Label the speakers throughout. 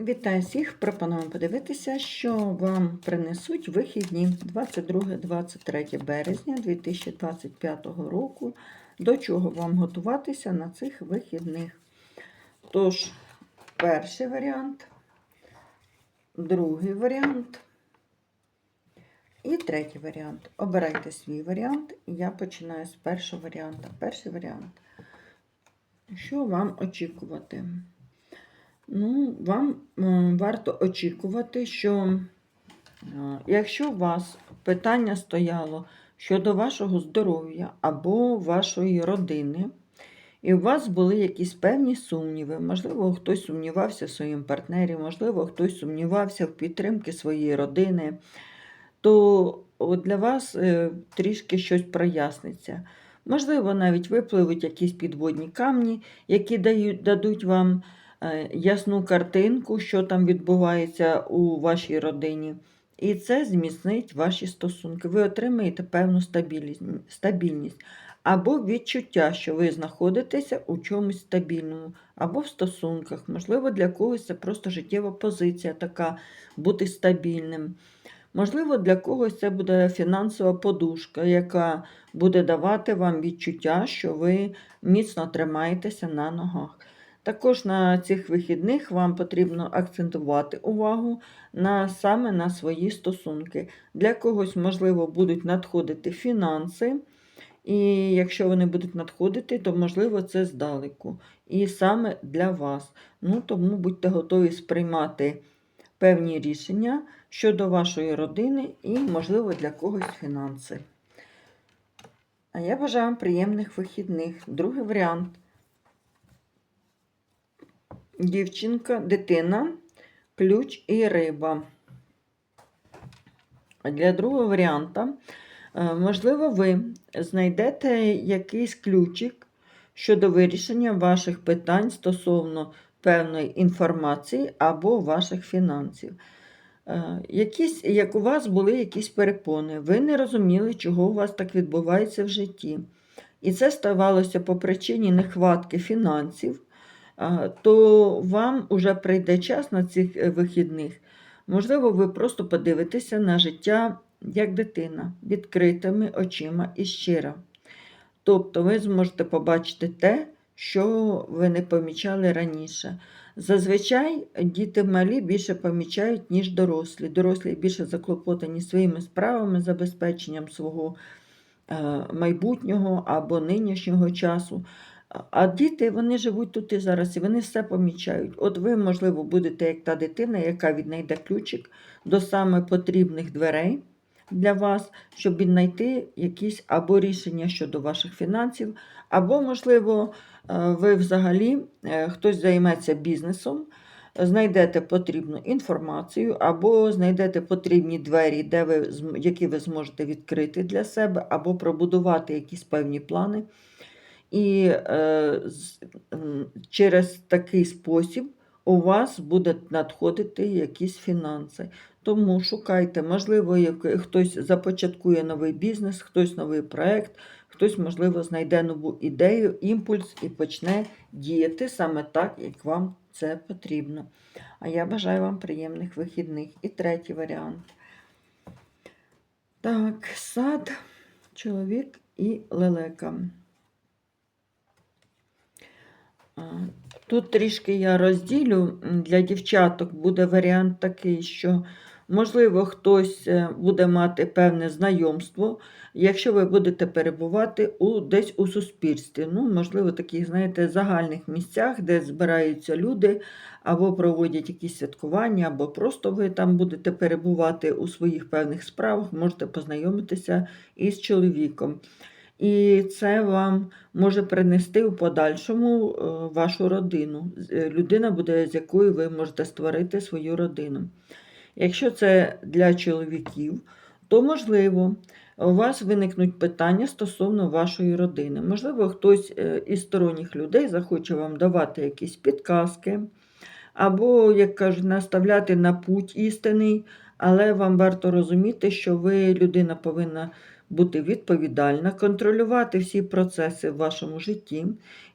Speaker 1: Вітаю всіх! Пропонуємо подивитися, що вам принесуть вихідні 22-23 березня 2025 року, до чого вам готуватися на цих вихідних. Тож, перший варіант, другий варіант і третій варіант. Обирайте свій варіант, я починаю з першого варіанту. Перший варіант. Що вам очікувати? Ну, вам м, варто очікувати, що е, якщо у вас питання стояло щодо вашого здоров'я або вашої родини, і у вас були якісь певні сумніви, можливо, хтось сумнівався в своєму партнері, можливо, хтось сумнівався в підтримці своєї родини, то для вас е, трішки щось проясниться. Можливо, навіть випливуть якісь підводні камні, які дадуть вам е, ясну картинку, що там відбувається у вашій родині. І це зміцнить ваші стосунки. Ви отримаєте певну стабільність, стабільність або відчуття, що ви знаходитеся у чомусь стабільному, або в стосунках. Можливо, для когось це просто життєва позиція така бути стабільним. Можливо, для когось це буде фінансова подушка, яка буде давати вам відчуття, що ви міцно тримаєтеся на ногах. Також на цих вихідних вам потрібно акцентувати увагу на, саме на свої стосунки. Для когось, можливо, будуть надходити фінанси, і якщо вони будуть надходити, то, можливо, це здалеку. І саме для вас. Ну, Тому будьте готові сприймати певні рішення щодо вашої родини і, можливо, для когось фінанси. А я бажаю вам приємних вихідних. Другий варіант. Дівчинка, дитина, ключ і риба. Для другого варіанта, е, можливо, ви знайдете якийсь ключик щодо вирішення ваших питань стосовно певної інформації або ваших фінансів. Е, Якісь, як у вас були якісь перепони, ви не розуміли, чого у вас так відбувається в житті. І це ставалося по причині нехватки фінансів, то вам уже прийде час на цих е, вихідних. Можливо, ви просто подивитеся на життя як дитина, відкритими очима і щиро. Тобто ви зможете побачити те, що ви не помічали раніше. Зазвичай діти малі більше помічають, ніж дорослі. Дорослі більше заклопотані своїми справами, забезпеченням свого е, майбутнього або нинішнього часу. А- діти вони живуть тут і зараз, і вони все помічають. От ви, можливо, будете як та дитина, яка віднайде ключик до саме потрібних дверей для вас, щоб віднайти якісь або рішення щодо ваших фінансів, або, можливо, е, ви взагалі е, хтось займеться бізнесом, знайдете потрібну інформацію, або знайдете потрібні двері, де ви, які ви зможете відкрити для себе, або пробудувати якісь певні плани. І е, через такий спосіб у вас будуть надходити якісь фінанси. Тому шукайте, можливо, як- хтось започаткує новий бізнес, хтось новий проект, хтось, можливо, знайде нову ідею, імпульс і почне діяти саме так, як вам це потрібно. А я бажаю вам приємних вихідних. І третій варіант. Так, сад, чоловік і лелека. Тут трішки я розділю. Для дівчаток буде варіант такий, що, можливо, хтось е, буде мати певне знайомство, якщо ви будете перебувати у, десь у суспільстві. Ну, можливо, таких, знаєте, загальних місцях, де збираються люди, або проводять якісь святкування, або просто ви там будете перебувати у своїх певних справах, можете познайомитися із чоловіком. І це вам може принести в подальшому е, вашу родину. Е, Людина буде, з якою ви можете створити свою родину. Якщо це для чоловіків, то можливо, у вас виникнуть питання стосовно вашої родини. Можливо, хтось е, із сторонніх людей захоче вам давати якісь підказки, або, як кажуть, наставляти на путь істинний, але вам варто розуміти, що ви людина повинна бути відповідальна, контролювати всі процеси в вашому житті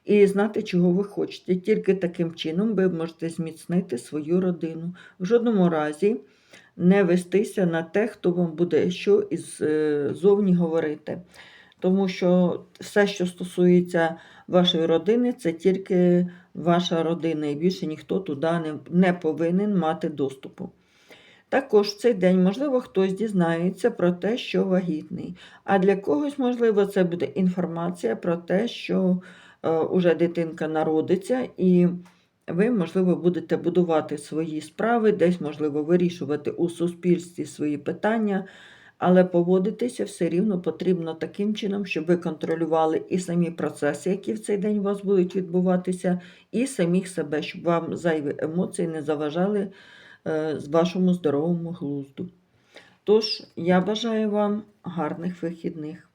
Speaker 1: і знати, чого ви хочете. Тільки таким чином ви можете зміцнити свою родину. В жодному разі не вестися на те, хто вам буде що із е, зовні говорити. Тому що все, що стосується вашої родини, це тільки ваша родина, і більше ніхто туди не, не повинен мати доступу. Також в цей день, можливо, хтось дізнається про те, що вагітний. А для когось, можливо, це буде інформація про те, що е, уже дитинка народиться, і ви, можливо, будете будувати свої справи, десь, можливо, вирішувати у суспільстві свої питання, але поводитися все рівно потрібно таким чином, щоб ви контролювали і самі процеси, які в цей день у вас будуть відбуватися, і самих себе, щоб вам зайві емоції не заважали з вашому здоровому глузду. Тож, я бажаю вам гарних вихідних.